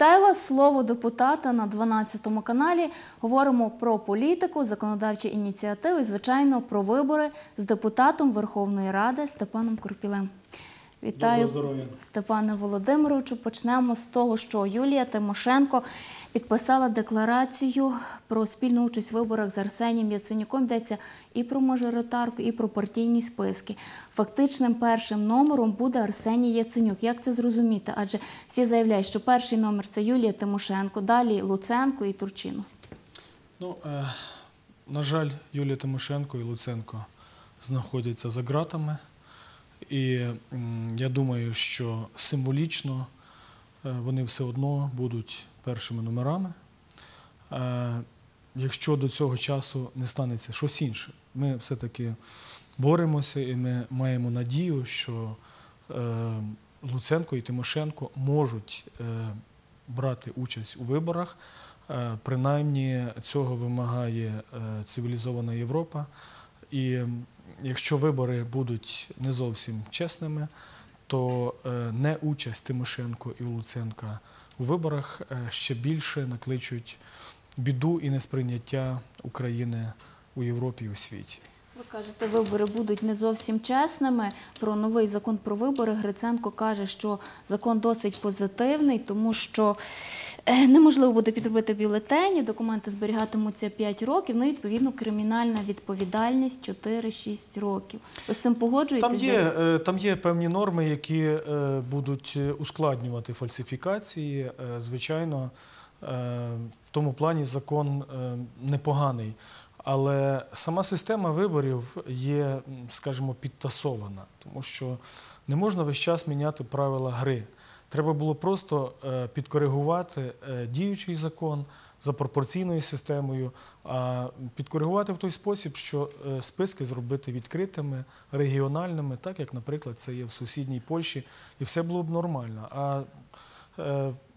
Вітаю вас! Слово депутата на 12 каналі. Говоримо про політику, законодавчі ініціативи, і, звичайно, про вибори з депутатом Верховної Ради Степаном Курпілем. Вітаю. Степане Володимировичу. Почнемо з того, що Юлія Тимошенко підписала декларацію про спільну участь в виборах з Арсенієм Яценюком. Йдеться і про мажоритарку, і про партійні списки. Фактичним першим номером буде Арсеній Яценюк. Як це зрозуміти? Адже всі заявляють, що перший номер це Юлія Тимошенко, далі Луценко і Турчинов. Ну, е, на жаль, Юлія Тимошенко і Луценко знаходяться за ґратами. І я думаю, що символічно е, вони все одно будуть першими номерами. Е, якщо до цього часу не станеться щось інше, ми все-таки боремося і ми маємо надію, що е, Луценко і Тимошенко можуть е, брати участь у виборах. Принаймні цього вимагає цивілізована Європа. І якщо вибори будуть не зовсім чесними, то не участь Тимошенко і Луценка у виборах е, ще більше накличуть біду і несприйняття України у Європі і у світі. Ви кажете, вибори будуть не зовсім чесними. Про новий закон про вибори Гриценко каже, що закон досить позитивний, тому що неможливо буде підробити бюлетені, документи зберігатимуться 5 років. Ну, і, відповідно, кримінальна відповідальність 4-6 років. Ви з цим погоджуєтесь? Там є, е, там є певні норми, які е, будуть ускладнювати фальсифікації. Е, Звичайно, е, в тому плані закон е, непоганий. Але сама система виборів є, скажімо, підтасована, тому що не можна весь час міняти правила гри. Треба було просто е, підкоригувати е, діючий закон за пропорційною системою, а підкоригувати в той спосіб, що е, списки зробити відкритими, регіональними, так як, наприклад, це є в сусідній Польщі, і все було б нормально. А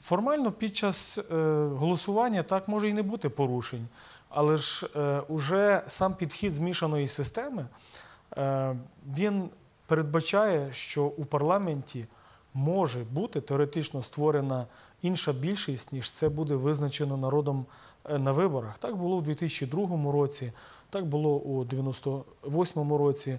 формально під час голосування так може і не бути порушень, але ж уже сам підхід змішаної системи він передбачає, що у парламенті може бути теоретично створена інша більшість, ніж це буде визначено народом е, на виборах. Так було у 2002 році, так було у 98 році.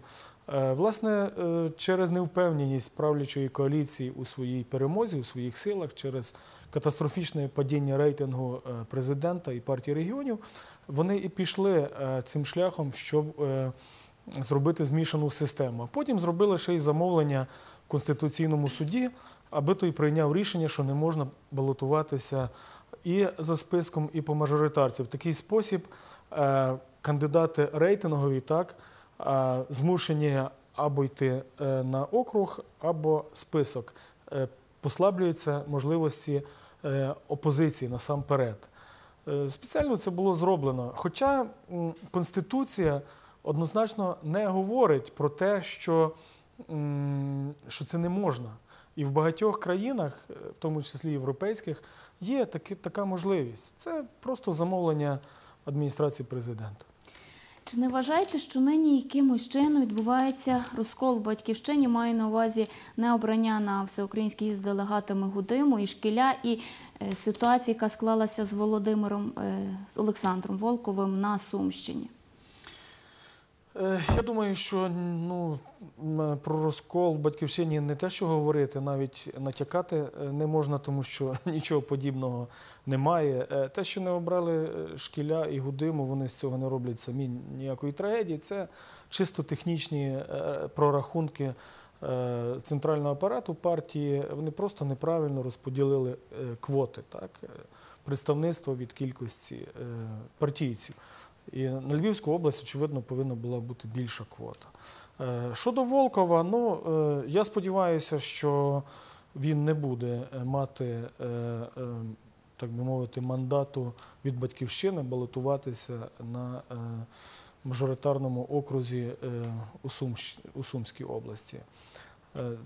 Е, Власне, е, через невпевненість правлячої коаліції у своїй перемозі, у своїх силах, через катастрофічне падіння рейтингу президента і партії регіонів, вони і пішли цим шляхом, щоб зробити змішану систему. Потім зробили ще й замовлення Конституційному суді, аби той прийняв рішення, що не можна балотуватися і за списком, і по мажоритарці. В такий спосіб е, кандидати рейтингові так е, змушені або йти е, на округ, або список. Послаблюються можливості опозиції насамперед. Спеціально це було зроблено. Хоча Конституція однозначно не говорить про те, що, що це не можна. І в багатьох країнах, е, в тому числі європейських, є таки, така можливість. Це просто замовлення адміністрації президента. Чи не вважаєте, що нині якимось чином відбувається розкол в батьківщині? Маю на увазі не обрання на всеукраїнський з делегатами Гудиму і Шкіля, і е, ситуація, яка склалася з Володимиром е, з Олександром Волковим на Сумщині? Е, Я думаю, що ну, про розкол в батьківщині не те, що говорити, навіть натякати е, не можна, тому що нічого подібного немає. Е, Те, що не обрали шкіля і гудиму, вони з цього не роблять самі ніякої трагедії. Це чисто технічні прорахунки центрального апарату партії. Вони просто неправильно розподілили квоти, так? представництво від кількості партійців. І на Львівську область, очевидно, повинна була бути більша квота. Е, Щодо Волкова, ну е, я сподіваюся, що він не буде е, мати, так би мовити, мандату від батьківщини балотуватися на мажоритарному окрузі у, Сумщ- у Сумській області.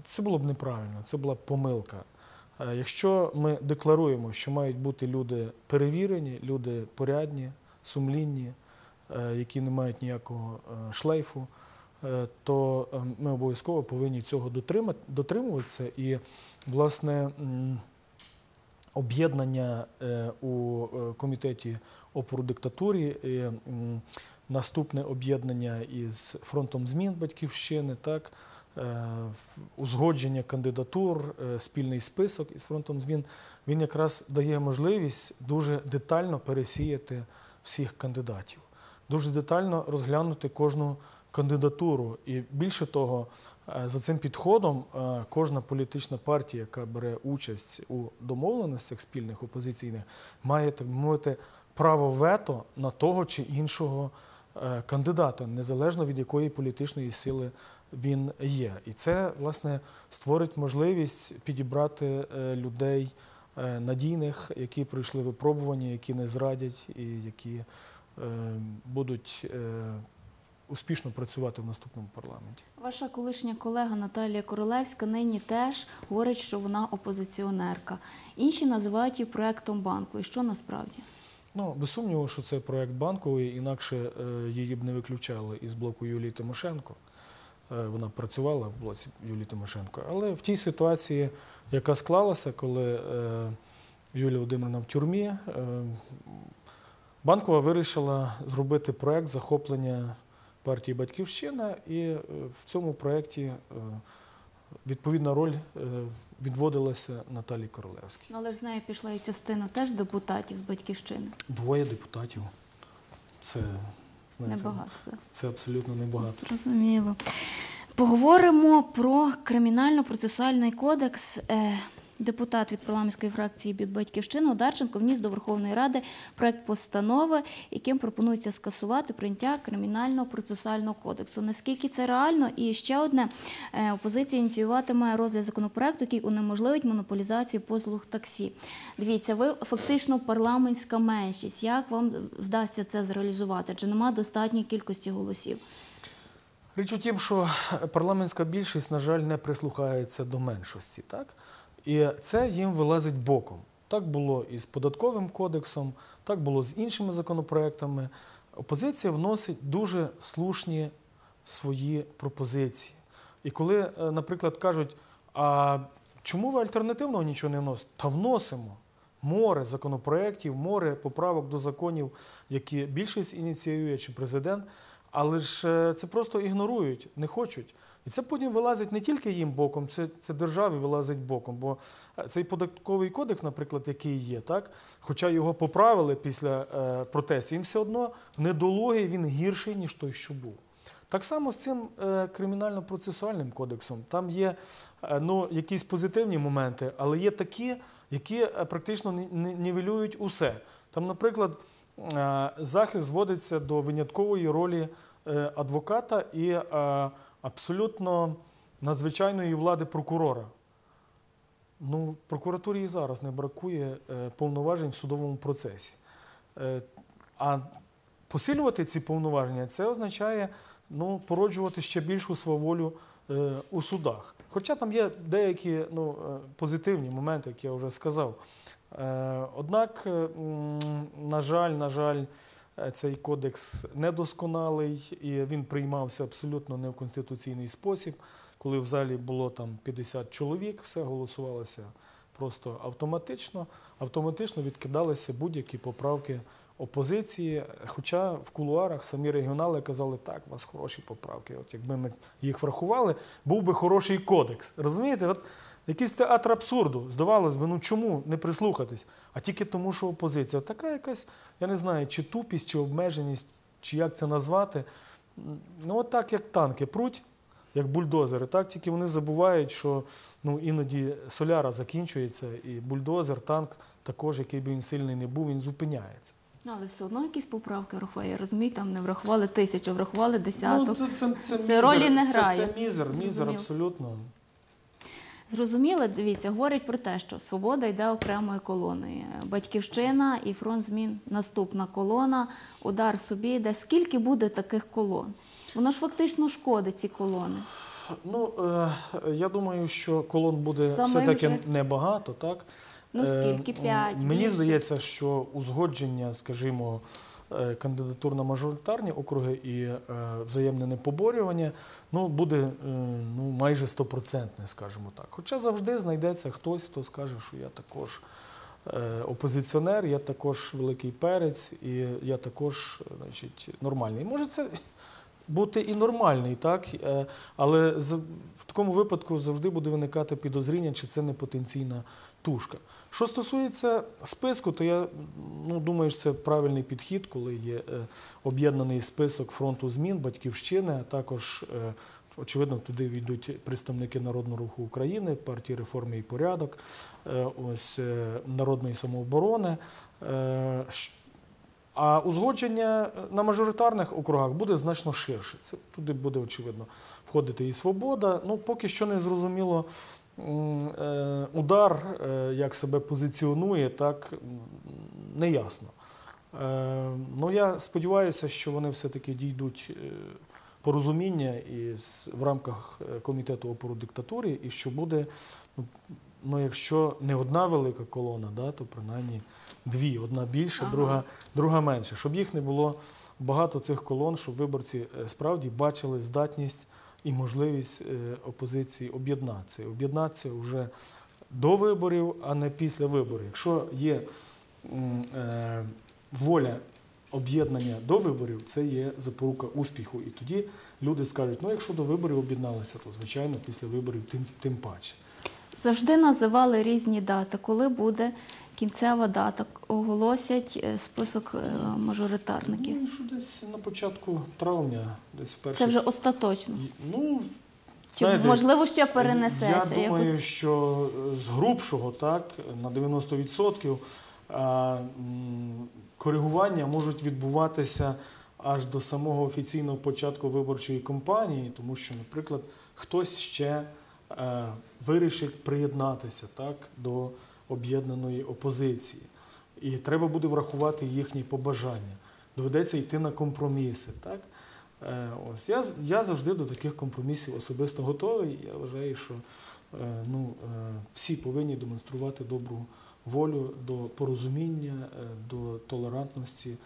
Це було б неправильно, це була б помилка. Якщо ми декларуємо, що мають бути люди перевірені, люди порядні, сумлінні, які не мають ніякого е, шлейфу, е, то е, ми обов'язково повинні цього дотримуватися. І, власне, об'єднання е, у е, комітеті опору диктатурі, наступне об'єднання із фронтом змін батьківщини, так, е, узгодження кандидатур, е, спільний список із фронтом змін, він якраз дає можливість дуже детально пересіяти всіх кандидатів, дуже детально розглянути кожну кандидатуру. І більше того, е, за цим підходом е, кожна політична партія, яка бере участь у домовленостях спільних опозиційних, має так мовити право вето на того чи іншого е, кандидата, незалежно від якої політичної сили він є. І це власне створить можливість підібрати людей надійних, які пройшли випробування, які не зрадять і які будуть е, успішно працювати в наступному парламенті. Ваша колишня колега Наталія Королевська нині теж говорить, що вона опозиціонерка. Інші називають її проектом банку. І що насправді? Ну, без сумніву, що це проект банковий, інакше е, її б не виключали із блоку Юлії Тимошенко. Е, Вона працювала в блоці Юлії Тимошенко. Але в тій ситуації, яка склалася, коли е, Юлія Володимирівна в тюрмі, е, Банкова вирішила зробити проект захоплення партії Батьківщина, і е, в цьому проєкті е, відповідна роль е, відводилася Наталії Королевській. Ну, але ж з нею пішла і частина теж депутатів з батьківщини. Двоє депутатів. Це, знаєте, Небагато. це абсолютно небагато. Зрозуміло. Поговоримо про кримінально-процесуальний кодекс. Депутат від парламентської фракції від батьківщини Одарченко вніс до Верховної Ради проект постанови, яким пропонується скасувати прийняття кримінального процесуального кодексу. Наскільки це реально? І ще одне е, опозиція ініціюватиме розгляд законопроекту, який унеможливить монополізацію послуг таксі. Дивіться, ви фактично парламентська меншість. Як вам вдасться це зреалізувати? Чи нема достатньої кількості голосів? Річ у тім, що парламентська більшість, на жаль, не прислухається до меншості, так? І це їм вилазить боком. Так було і з податковим кодексом, так було з іншими законопроектами. Опозиція вносить дуже слушні свої пропозиції. І коли, е, наприклад, кажуть, а чому ви альтернативного нічого не вносите? Та вносимо. Море законопроєктів, море поправок до законів, які більшість ініціює чи президент, але ж е, це просто ігнорують, не хочуть. І це потім вилазить не тільки їм боком, це, це державі вилазить боком. Бо е, цей податковий кодекс, наприклад, який є, так, хоча його поправили після е, протестів, він все одно недолугий, він гірший, ніж той, що був. Так само з цим е, кримінально-процесуальним кодексом. Там є е, ну, якісь позитивні моменти, але є такі, які практично ні- ні- нівелюють усе. Там, наприклад, захист зводиться до виняткової ролі адвоката і абсолютно надзвичайної влади прокурора. Ну, прокуратурі і зараз не бракує е, повноважень в судовому процесі. Е, А посилювати ці повноваження це означає ну, породжувати ще більшу сваволю е, у судах. Хоча там є деякі ну, позитивні моменти, як я вже сказав. Однак, на жаль, на жаль, цей кодекс недосконалий і він приймався абсолютно не в конституційний спосіб. Коли в залі було там 50 чоловік, все голосувалося просто автоматично. Автоматично відкидалися будь-які поправки опозиції. Хоча в кулуарах самі регіонали казали, так, у вас хороші поправки. От якби ми їх врахували, був би хороший кодекс. Розумієте? От якийсь театр абсурду. Здавалось би, ну чому не прислухатись? А тільки тому, що опозиція. От така якась, я не знаю, чи тупість, чи обмеженість, чи як це назвати. Ну, от так, як танки пруть, як бульдозери, так тільки вони забувають, що ну, іноді соляра закінчується, і бульдозер, танк також, який би він сильний не був, він зупиняється. Ну, але все одно якісь поправки врахує. Я розумію, там не врахували тисячу, врахували десяток. Ну, це, це, це, Це ролі не грає. це мізер, мізер Зрозуміло. абсолютно. Зрозуміло, дивіться, говорять про те, що свобода йде окремою колоною. Батьківщина і фронт змін наступна колона, удар собі йде. Скільки буде таких колон? Воно ж фактично шкодить ці колони. Ну, е, я думаю, що колон буде Самим все-таки же- небагато, так? Ну, Е, скільки? П'ять, Мені більше? здається, що узгодження, скажімо, е, кандидатур на мажоритарні округи і е, взаємне непоборювання ну, буде е, ну, майже стопроцентне, скажімо так. Хоча завжди знайдеться хтось, хто скаже, що я також опозиціонер, я також великий перець, і я також значить, нормальний. Може, це бути і нормальний, так? Але в такому випадку завжди буде виникати підозріння, чи це не потенційна тушка. Що стосується списку, то я ну, думаю, що це правильний підхід, коли є е, об'єднаний список фронту змін, батьківщини, а також, е, очевидно, туди війдуть представники Народного руху України, партії реформи і порядок, е, ось е, народної самооборони. Е, а узгодження на мажоритарних округах буде значно ширше. Це туди буде очевидно входити і свобода. Ну поки що не зрозуміло. Е, Удар, е, як себе позиціонує, так м, не ясно. Е, Ну я сподіваюся, що вони все-таки дійдуть порозуміння і з- в рамках комітету опору диктатурі, і що буде, ну, ну якщо не одна велика колона, да, то принаймні дві: одна більше, Ага. друга, друга менше. Щоб їх не було багато цих колон, щоб виборці справді бачили здатність і можливість е, опозиції об'єднатися. Об'єднатися вже до виборів, а не після виборів. Якщо є е, воля об'єднання до виборів, це є запорука успіху. І тоді люди скажуть: ну, якщо до виборів об'єдналися, то звичайно після виборів тим, тим паче. Завжди називали різні дати. Коли буде кінцева дата? Оголосять е, список е, мажоритарників. Ну, що десь на початку травня, десь в перший Це вже остаточно. Ну, Чи знаєте, можливо ще перенесеться? Я думаю, якось? що з грубшого, так, на 90% коригування можуть відбуватися аж до самого офіційного початку виборчої кампанії, тому що, наприклад, хтось ще е, вирішить приєднатися так, до об'єднаної опозиції. І треба буде врахувати їхні побажання. Доведеться йти на компроміси. Так? Е, Ось я, я завжди до таких компромісів особисто готовий. Я вважаю, що е, ну, е, всі повинні демонструвати добру волю до порозуміння, до толерантності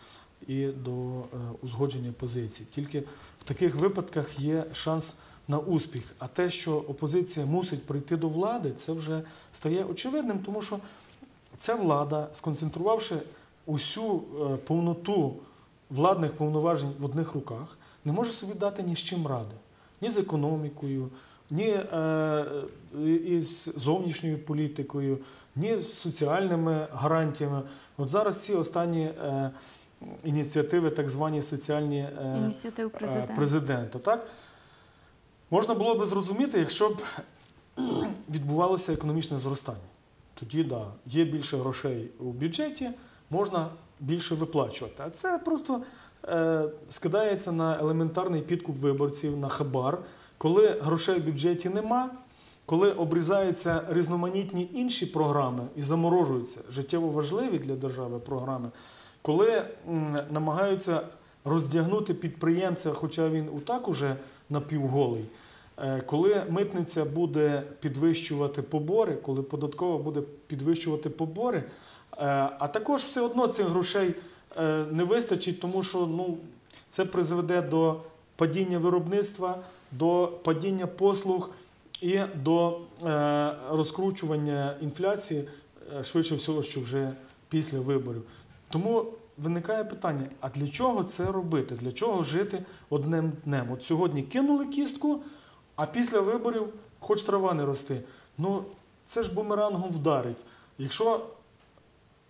і до узгодження позицій. Тільки в таких випадках є шанс на успіх. А те, що опозиція мусить прийти до влади, це вже стає очевидним, тому що ця влада, сконцентрувавши усю е, повноту владних повноважень в одних руках, не може собі дати ні з чим ради. Ні з економікою, ні е, із зовнішньою політикою, ні з соціальними гарантіями. От зараз ці останні е, ініціативи, так звані соціальні Ініціатив е, президента. президента. Так? Можна було би зрозуміти, якщо б відбувалося економічне зростання. Тоді да, є більше грошей у бюджеті, можна більше виплачувати. А це просто е, скидається на елементарний підкуп виборців, на хабар. Коли грошей в бюджеті нема, коли обрізаються різноманітні інші програми і заморожуються життєво важливі для держави програми, коли м, намагаються роздягнути підприємця, хоча він утак уже напівголий, е, коли митниця буде підвищувати побори, коли податкова буде підвищувати побори, е, а також все одно цих грошей е, не вистачить, тому що ну, це призведе до падіння виробництва, до падіння послуг і до розкручування інфляції, швидше всього, що вже після виборів. Тому виникає питання: а для чого це робити? Для чого жити одним днем? От сьогодні кинули кістку, а після виборів хоч трава не рости. Ну, це ж бумерангом вдарить. Якщо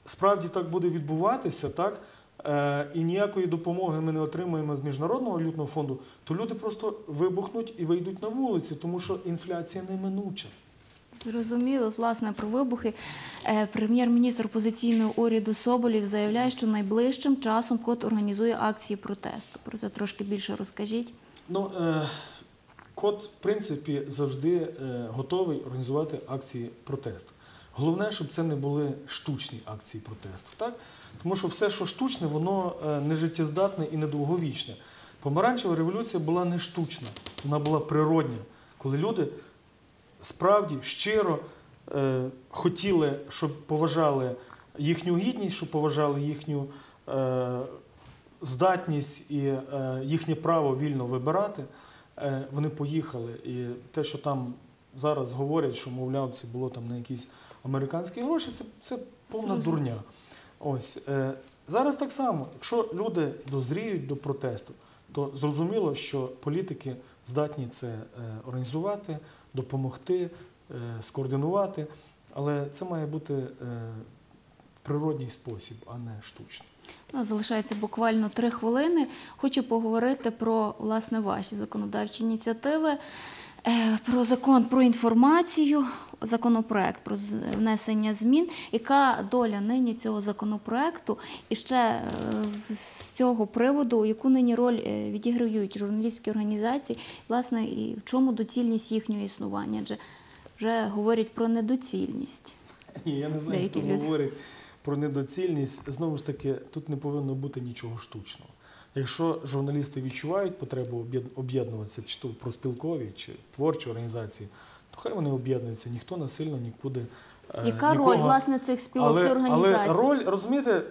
справді так буде відбуватися, так, е, і ніякої допомоги ми не отримаємо з Міжнародного валютного фонду, то люди просто вибухнуть і вийдуть на вулиці, тому що інфляція неминуча. Зрозуміло, власне, про вибухи. Е, Прем'єр-міністр опозиційного уряду Соболєв заявляє, що найближчим часом КОТ організує акції протесту. Про це трошки більше розкажіть. Ну, е, код, в принципі, завжди е, готовий організувати акції протесту. Головне, щоб це не були штучні акції протесту. Так? Тому що все, що штучне, воно не життєздатне і недовговічне. Помаранчева революція була не штучна, вона була природня, коли люди справді щиро е, хотіли, щоб поважали їхню гідність, щоб поважали їхню е, здатність і е, їхнє право вільно вибирати. Е, вони поїхали. І те, що там зараз говорять, що мовляв, це було там на якісь американські гроші, це, це повна дурня. Ось е, зараз так само, якщо люди дозріють до протесту, то зрозуміло, що політики здатні це е, організувати, допомогти, е, скоординувати, але це має бути е, природній спосіб, а не нас залишається буквально три хвилини. Хочу поговорити про власне ваші законодавчі ініціативи. Е, Про закон про інформацію, законопроект про внесення змін. Яка доля нині цього законопроекту? І ще е, з цього приводу, яку нині роль е, відіграють журналістські організації, власне, і в чому доцільність їхнього існування? Адже вже говорять про недоцільність. Ні, я не знаю, хто говорить про недоцільність. Знову ж таки, тут не повинно бути нічого штучного. Якщо журналісти відчувають потребу об'єднуватися, чи то в проспілковій, чи в творчій організації, то хай вони об'єднуються. Ніхто насильно нікуди. е, Яка нікого... роль власне цих спілок але, організацій? але роль, розумієте,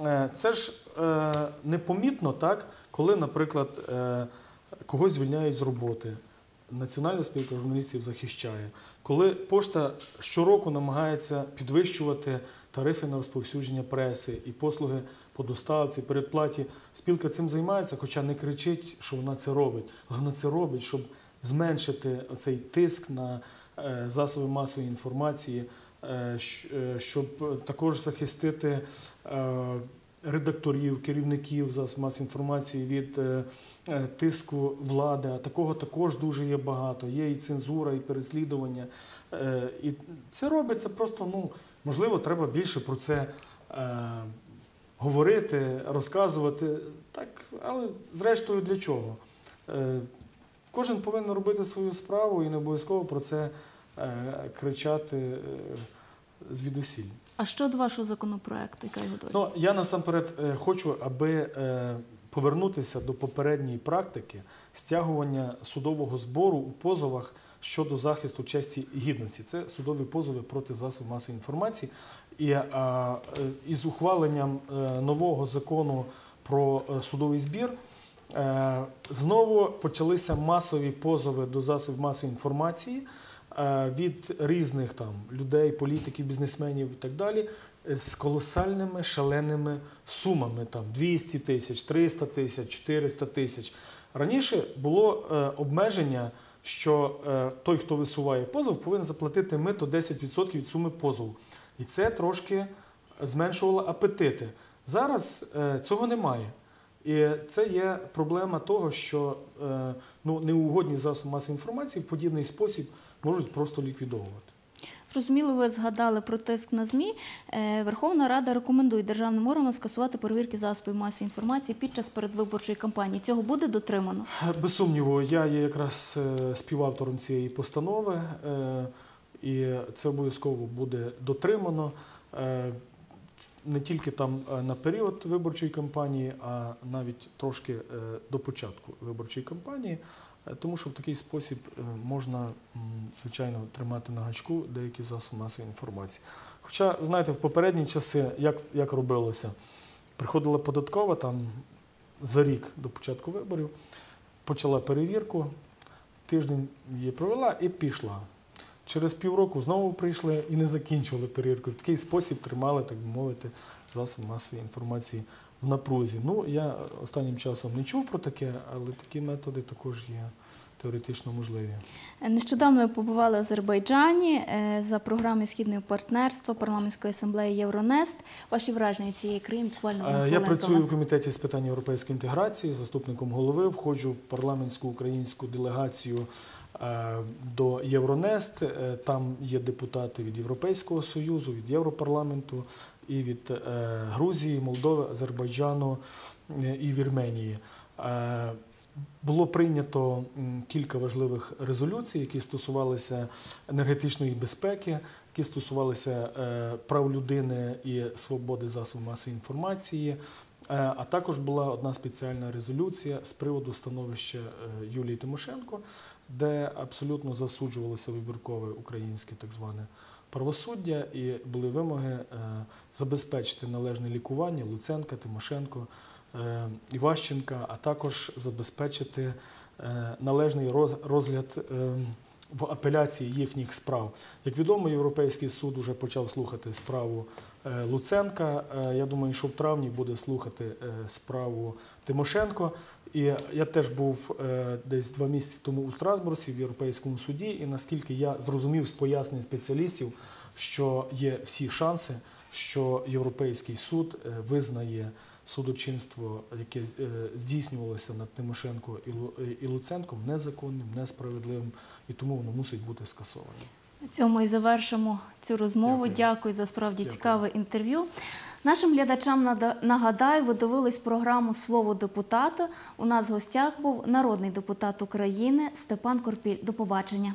е, це ж е, непомітно так, коли, наприклад, когось звільняють з роботи. Національна спілка журналістів захищає. Коли пошта щороку намагається підвищувати тарифи на розповсюдження преси і послуги по доставці, передплаті, спілка цим займається, хоча не кричить, що вона це робить. Але вона це робить, щоб зменшити цей тиск на е, засоби масової інформації, е, е, щоб також захистити редакторів, керівників засобів масової інформації від е, е, тиску влади. А такого також дуже є багато. Є і цензура, і переслідування. Е, І це робиться просто, ну, можливо, треба більше про це. Говорити, розказувати, так, але зрештою для чого? Кожен повинен робити свою справу і не обов'язково про це кричати звідусіль. А щодо вашого законопроекту, яка його доля? Ну, я насамперед е, хочу, аби е, повернутися до попередньої практики стягування судового збору у позовах щодо захисту честі і гідності. Це судові позови проти засобів масової інформації. І е, із ухваленням нового закону про судовий збір. Знову почалися масові позови до засобів масової інформації від різних там людей, політиків, бізнесменів і так далі з колосальними шаленими сумами там 200 тисяч, 300 тисяч, 400 тисяч. Раніше було е, обмеження, що е, той, хто висуває позов, повинен заплатити мито 10% від суми позову. І це трошки зменшувало апетити. Зараз е, цього немає. І це є проблема того, що е, ну, неугодні засоби масової інформації в подібний спосіб можуть просто ліквідовувати. Зрозуміло, ви згадали про тиск на ЗМІ. Е, Верховна Рада рекомендує державним органам скасувати перевірки засобів масової інформації під час передвиборчої кампанії. Цього буде дотримано? Без сумніву, я є якраз е, співавтором цієї постанови, е, і це обов'язково буде дотримано. Не тільки там е, на період виборчої кампанії, а навіть трошки е, до початку виборчої кампанії, е, тому що в такий спосіб можна, звичайно, тримати на гачку деякі засоби масової інформації. Хоча, знаєте, в попередні часи як, як робилося? Приходила податкова там за рік до початку виборів, почала перевірку, тиждень її провела і пішла. Через півроку знову прийшли і не закінчували перевірку. В такий спосіб тримали, так би мовити, засоби масової інформації в напрузі. Ну, я останнім часом не чув про таке, але такі методи також є теоретично можливі. Нещодавно ви побували в Азербайджані е, за програмою східного партнерства парламентської асамблеї Євронест. Ваші враження цієї країни буквально Е, Я працюю в комітеті з питань європейської інтеграції, заступником голови. Входжу в парламентську українську делегацію е, до Євронест. Там є депутати від Європейського союзу, від Європарламенту і від Грузії, Молдови, Азербайджану і Вірменії. Було прийнято кілька важливих резолюцій, які стосувалися енергетичної безпеки, які стосувалися е, прав людини і свободи засобів масової інформації. Е, А також була одна спеціальна резолюція з приводу становища е, Юлії Тимошенко, де абсолютно засуджувалося вибіркове українське так зване правосуддя, і були вимоги забезпечити належне лікування Луценка, Тимошенко, Іващенка, а також забезпечити е, належний роз- розгляд е, в апеляції їхніх справ. Як відомо, Європейський суд вже почав слухати справу е, Луценка. Е, Я думаю, що в травні буде слухати е, справу Тимошенко. І я теж був е, десь два місяці тому у Страсбурзі в Європейському суді, і наскільки я зрозумів з пояснень спеціалістів, що є всі шанси, що Європейський суд е, визнає судочинство, яке е, здійснювалося над Тимошенко і Лу- і Луценком, незаконним, несправедливим, і тому воно мусить бути скасоване. На цьому і завершимо цю розмову. Дякую. Дякую, за справді Дякую. цікаве інтерв'ю. Нашим глядачам нагадаю, ви дивились програму Слово депутата. У нас в гостях був народний депутат України Степан Корпіль. До побачення.